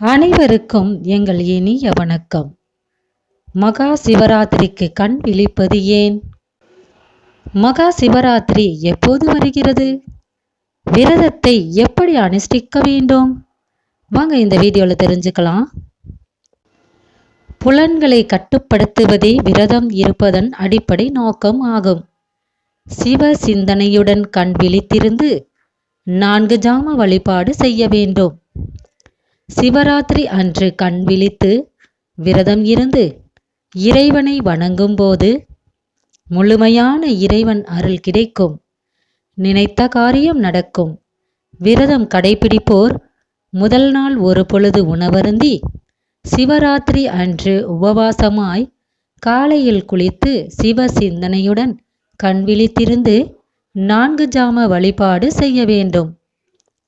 அனைவருக்கும் எங்கள் இனிய வணக்கம். மகா சிவராத்திரிக்கு கண் விழிப்பது ஏன்? மகா சிவராத்திரி எப்போது வருகிறது? விரதத்தை எப்படி அனுஷ்டிக்க வேண்டும்? வாங்க இந்த வீடியோவில் தெரிஞ்சுக்கலாம். புலன்களை கட்டுப்படுத்துவதே விரதம் இருப்பதன் அடிப்படை நோக்கம் ஆகும். சிவ சிந்தனையுடன் கண் விழித்திருந்து நான்கு ஜாம வழிபாடு செய்ய வேண்டும். சிவராத்திரி அன்று கண் விழித்து விரதம் இருந்து இறைவனை வணங்கும்போது முழுமையான இறைவன் அருள் கிடைக்கும். நினைத்த காரியம் நடக்கும். விரதம் கடைபிடிப்போர் முதல் நாள் ஒரு பொழுது உணவருந்தி சிவராத்திரி அன்று உபவாசமாய் காலையில் குளித்து சிவ சிந்தனையுடன் கண் விழித்திருந்து நான்கு ஜாம வழிபாடு செய்ய வேண்டும்.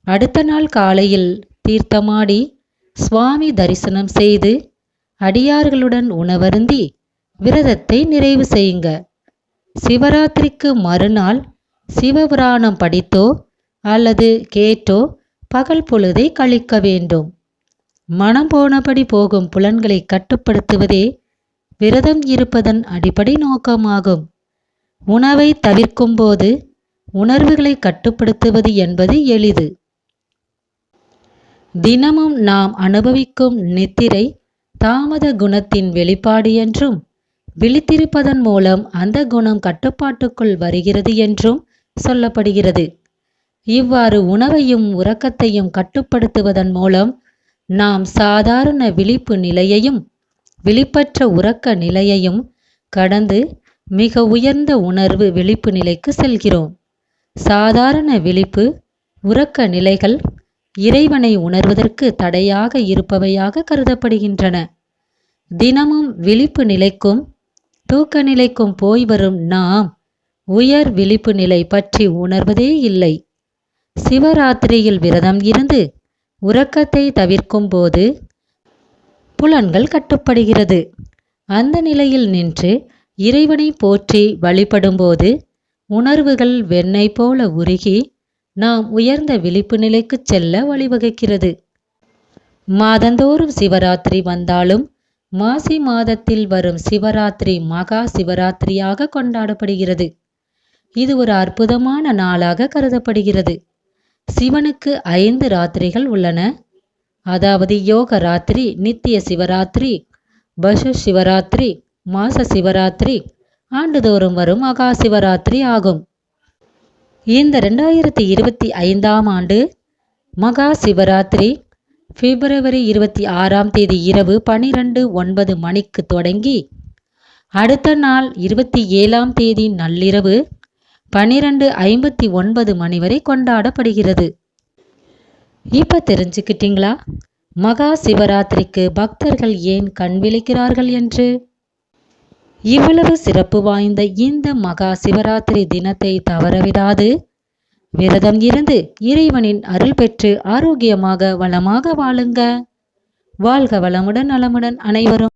அடுத்த நாள் காலையில் தீர்த்தமாடி சுவாமி தரிசனம் செய்து அடியார்களுடன் உணவருந்தி விரதத்தை நிறைவு செய்யுங்க. சிவராத்திரிக்கு மறுநாள் சிவபுராணம் படித்தோ அல்லது கேட்டோ பகல் பொழுதை கழிக்க வேண்டும். மனம் போனபடி போகும் புலன்களை கட்டுப்படுத்துவதே விரதம் இருப்பதன் அடிப்படை நோக்கமாகும். உணவை தவிர்க்கும்போது உணர்வுகளை கட்டுப்படுத்துவது என்பது எளிது. தினமும் நாம் அனுபவிக்கும் நித்திரை தாமத குணத்தின் வெளிப்பாடு என்றும் விழித்திருப்பதன் மூலம் அந்த குணம் கட்டுப்பாட்டுக்குள் வருகிறது என்றும் சொல்லப்படுகிறது. இவ்வாறு உணவையும் உறக்கத்தையும் கட்டுப்படுத்துவதன் மூலம் நாம் சாதாரண விழிப்பு நிலையையும் விழிப்பற்ற உறக்க நிலையையும் கடந்து மிக உயர்ந்த உணர்வு விழிப்பு நிலைக்கு செல்கிறோம். சாதாரண விழிப்பு உறக்க நிலைகள் இறைவனை உணர்வதற்கு தடையாக இருப்பவையாக கருதப்படுகின்றன. தினமும் விழிப்பு நிலைக்கும் தூக்க நிலைக்கும் போய் வரும் நாம் உயர் விழிப்பு நிலை பற்றி உணர்வதே இல்லை. சிவராத்திரியில் விரதம் இருந்து உறக்கத்தை தவிர்க்கும் போது புலன்கள் கட்டுப்படுகிறது. அந்த நிலையில் நின்று இறைவனை போற்றி வழிபடும்போது உணர்வுகள் வெண்ணெய் போல உருகி நாம் உயர்ந்த விழிப்பு நிலைக்கு செல்ல வழிவகுக்கிறது. மாதந்தோறும் சிவராத்திரி வந்தாலும் மாசி மாதத்தில் வரும் சிவராத்திரி மகா சிவராத்திரியாக கொண்டாடப்படுகிறது. இது ஒரு அற்புதமான நாளாக கருதப்படுகிறது. சிவனுக்கு ஐந்து ராத்திரிகள் உள்ளன. அதாவது யோக ராத்திரி நித்திய சிவராத்திரி பசு சிவராத்திரி மாச சிவராத்திரி ஆண்டுதோறும் வரும் மகா சிவராத்திரி ஆகும். இந்த ரெண்டாயிரத்தி இருபத்தி ஐந்தாம் ஆண்டு மகா சிவராத்திரி பிப்ரவரி இருபத்தி ஆறாம் தேதி இரவு பனிரெண்டு ஒன்பது மணிக்கு தொடங்கி அடுத்த நாள் இருபத்தி ஏழாம் தேதி நள்ளிரவு பனிரெண்டு ஐம்பத்தி ஒன்பது மணி வரை கொண்டாடப்படுகிறது. இப்போ தெரிஞ்சுக்கிட்டீங்களா? மகா சிவராத்திரிக்கு பக்தர்கள் ஏன் கண் விழிக்கிறார்கள் என்று? இவ்வளவு சிறப்பு வாய்ந்த இந்த மகா சிவராத்திரி தினத்தை தவறவிடாது. விரதம் இருந்து இறைவனின் அருள் பெற்று ஆரோக்கியமாக வளமாக வாழுங்க. வாழ்க வளமுடன் நலமுடன் அனைவரும்.